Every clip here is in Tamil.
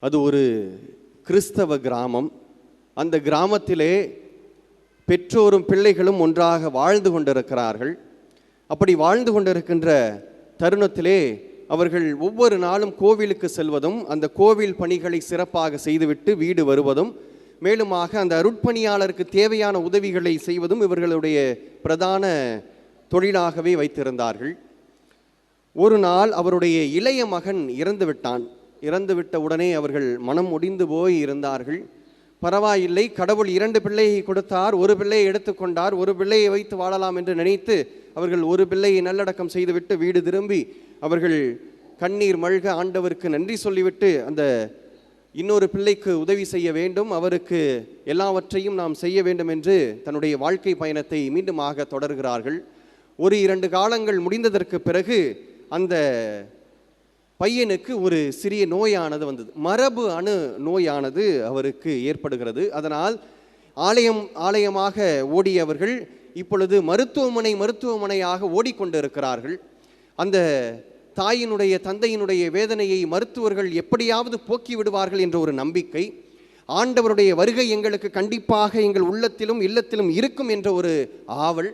அது ஒரு கிறிஸ்தவ கிராமம். அந்த கிராமத்திலே பெற்றோரும் பிள்ளைகளும் ஒன்றாக வாழ்ந்து கொண்டிருக்கிறார்கள். அப்படி வாழ்ந்து கொண்டிருக்கின்ற தருணத்திலே அவர்கள் ஒவ்வொரு நாளும் கோவிலுக்கு செல்வதும் அந்த கோவில் பணிகளை சிறப்பாக செய்துவிட்டு வீடு வருவதும் மேலுமாக அந்த அருட்பணியாளருக்கு தேவையான உதவிகளை செய்வதும் இவர்களுடைய பிரதான தொழிலாகவே வைத்திருந்தார்கள். ஒரு நாள் அவருடைய இளைய மகன் இறந்து விட்டான் இறந்துவிட்ட உடனே அவர்கள் மனம் முடிந்து போய் இருந்தார்கள். பரவாயில்லை கடவுள் இரண்டு பிள்ளையை கொடுத்தார் ஒரு பிள்ளையை எடுத்துக்கொண்டார் ஒரு பிள்ளையை வைத்து வாழலாம் என்று நினைத்து அவர்கள் ஒரு பிள்ளையை நல்லடக்கம் செய்துவிட்டு வீடு திரும்பி அவர்கள் கண்ணீர் மழ்க ஆண்டவருக்கு நன்றி சொல்லிவிட்டு அந்த இன்னொரு பிள்ளைக்கு உதவி செய்ய வேண்டும். அவருக்கு எல்லாவற்றையும் நாம் செய்ய வேண்டும் என்று தன்னுடைய வாழ்க்கை பயணத்தை மீண்டுமாக தொடர்கிறார்கள். ஒரு இரண்டு காலங்கள் முடிந்ததற்கு பிறகு அந்த பையனுக்கு ஒரு சிறிய நோயானது வந்தது. மரபு அணு நோயானது அவருக்கு ஏற்படுகிறது. அதனால் ஆலயம் ஆலயமாக ஓடியவர்கள் இப்பொழுது மருத்துவமனை மருத்துவமனையாக ஓடிக்கொண்டிருக்கிறார்கள். அந்த தாயினுடைய தந்தையினுடைய வேதனையை மருத்துவர்கள் எப்படியாவது போக்கி விடுவார்கள் என்ற ஒரு நம்பிக்கை ஆண்டவருடைய வருகை எங்களுக்கு கண்டிப்பாக எங்கள் உள்ளத்திலும் இல்லத்திலும் இருக்கும் என்ற ஒரு ஆவல்.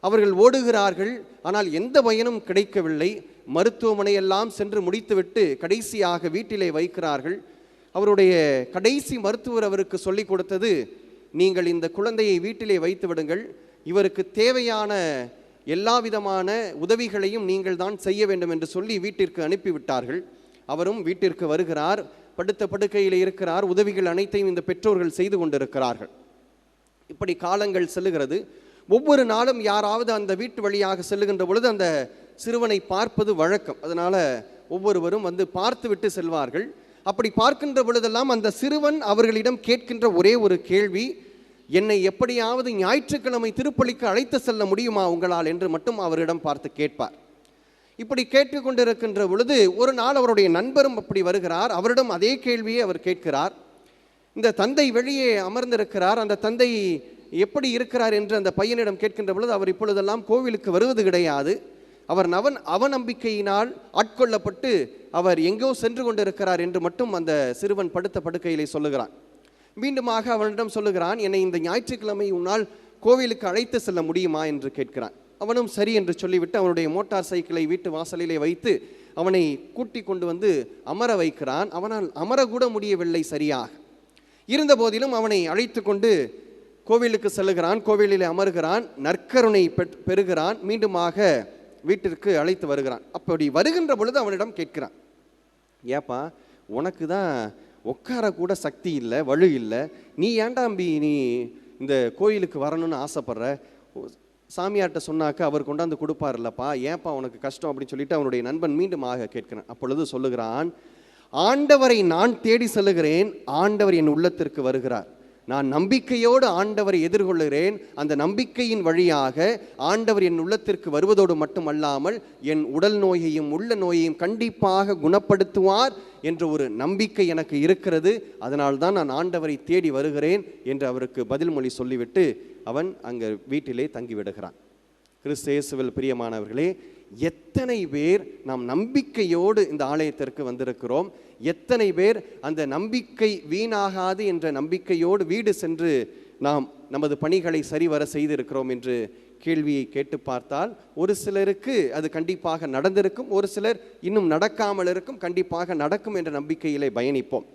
அவர்கள் ஓடுகிறார்கள். ஆனால் எந்த பயனும் கிடைக்கவில்லை. மருத்துவமனையெல்லாம் சென்று முடித்துவிட்டு கடைசியாக வீட்டிலே வைக்கிறார்கள். அவருடைய கடைசி மருத்துவர் அவருக்கு சொல்லிக் கொடுத்தது நீங்கள் இந்த குழந்தையை வீட்டிலே வைத்து விடுங்கள். இவருக்கு தேவையான எல்லா விதமான உதவிகளையும் நீங்கள் தான் செய்ய வேண்டும் என்று சொல்லி வீட்டிற்கு அனுப்பிவிட்டார்கள். அவரும் வீட்டிற்கு வருகிறார். படுத்த படுக்கையில் இருக்கிறார். உதவிகள் அனைத்தையும் இந்த பெற்றோர்கள் செய்து கொண்டிருக்கிறார்கள். இப்படி காலங்கள் செல்லுகிறது. ஒவ்வொரு நாளும் யாராவது அந்த வீட்டு வழியாக செல்லுகின்ற பொழுது அந்த சிறுவனை பார்ப்பது வழக்கம். அதனால் ஒவ்வொருவரும் வந்து பார்த்துவிட்டு செல்வார்கள். அப்படி பார்க்கின்ற பொழுதெல்லாம் அந்த சிறுவன் அவர்களிடம் கேட்கின்ற ஒரே ஒரு கேள்வி என்னை எப்படியாவது ஞாயிற்றுக்கிழமை திருப்பலிக்கு அழைத்து செல்ல முடியுமா உங்களால்? என்று மட்டும் அவரிடம் பார்த்து கேட்பார். இப்படி கேட்டுக்கொண்டிருக்கின்ற பொழுது ஒரு நாள் அவருடைய நண்பரும் அப்படி வருகிறார். அவரிடம் அதே கேள்வியை அவர் கேட்கிறார். இந்த தந்தை வெளியே அமர்ந்திருக்கிறார். அந்த தந்தை எப்படி இருக்கிறார் என்று அந்த பையனிடம் கேட்கின்ற பொழுது அவர் இப்பொழுதெல்லாம் கோவிலுக்கு வருவது கிடையாது. அவர் நவன் அவநம்பிக்கையினால் ஆட்கொள்ளப்பட்டு அவர் எங்கோ சென்று கொண்டிருக்கிறார் என்று மட்டும் அந்த சிறுவன் படுத்த படுக்கையிலே சொல்லுகிறான். மீண்டுமாக அவனிடம் சொல்லுகிறான் என்னை இந்த ஞாயிற்றுக்கிழமை உன்னால் கோவிலுக்கு அழைத்து செல்ல முடியுமா? என்று கேட்கிறான். அவனும் சரி என்று சொல்லிவிட்டு அவனுடைய மோட்டார் சைக்கிளை வீட்டு வாசலிலே வைத்து அவனை கூட்டி கொண்டு வந்து அமர வைக்கிறான். அவனால் அமரக்கூட முடியவில்லை சரியாக. இருந்த போதிலும் அவனை அழைத்து கொண்டு கோவிலுக்கு செல்லுகிறான். கோவிலில் அமருகிறான். நற்கருணை பெற்- பெறுகிறான். மீண்டுமாக வீட்டிற்கு அழைத்து வருகிறான். அப்படி வருகின்ற பொழுது அவனிடம் கேட்கிறான். ஏப்பா உனக்கு தான் உட்கார கூட சக்தி இல்லை வலு இல்லை. நீ ஏண்டாம்பி நீ இந்த கோயிலுக்கு வரணும்னு ஆசைப்படுற? சாமியார்கிட்ட சொன்னாக்க அவர் கொண்டாந்து கொடுப்பார்லப்பா ஏன்ப்பா உனக்கு கஷ்டம் அப்படின்னு சொல்லிட்டு அவனுடைய நண்பன் மீண்டும் ஆக கேட்கிறான். அப்பொழுது சொல்லுகிறான் ஆண்டவரை நான் தேடி செல்லுகிறேன். ஆண்டவர் என் உள்ளத்திற்கு வருகிறார். நான் நம்பிக்கையோடு ஆண்டவரை எதிர்கொள்கிறேன் அந்த நம்பிக்கையின் வழியாக ஆண்டவர் என் உள்ளத்திற்கு வருவதோடு மட்டுமல்லாமல் என் உடல் நோயையும் உள்ள நோயையும் கண்டிப்பாக குணப்படுத்துவார் என்ற ஒரு நம்பிக்கை எனக்கு இருக்கிறது. அதனால்தான் நான் ஆண்டவரை தேடி வருகிறேன் என்று அவருக்கு பதில் மொழி சொல்லிவிட்டு அவன் அங்கே வீட்டிலே தங்கிவிடுகிறான். கிறிஸ்தேசுவில் பிரியமானவர்களே எத்தனை பேர் நாம் நம்பிக்கையோடு இந்த ஆலயத்திற்கு வந்திருக்கிறோம்? எத்தனை பேர் அந்த நம்பிக்கை வீணாகாது என்ற நம்பிக்கையோடு வீடு சென்று நாம் நமது பணிகளை சரிவர செய்திருக்கிறோம் என்று கேள்வியை கேட்டு பார்த்தால் ஒரு சிலருக்கு அது கண்டிப்பாக நடந்திருக்கும் ஒரு சிலர் இன்னும் நடக்காமல் இருக்கும் கண்டிப்பாக நடக்கும் என்ற நம்பிக்கையிலே பயணிப்போம்.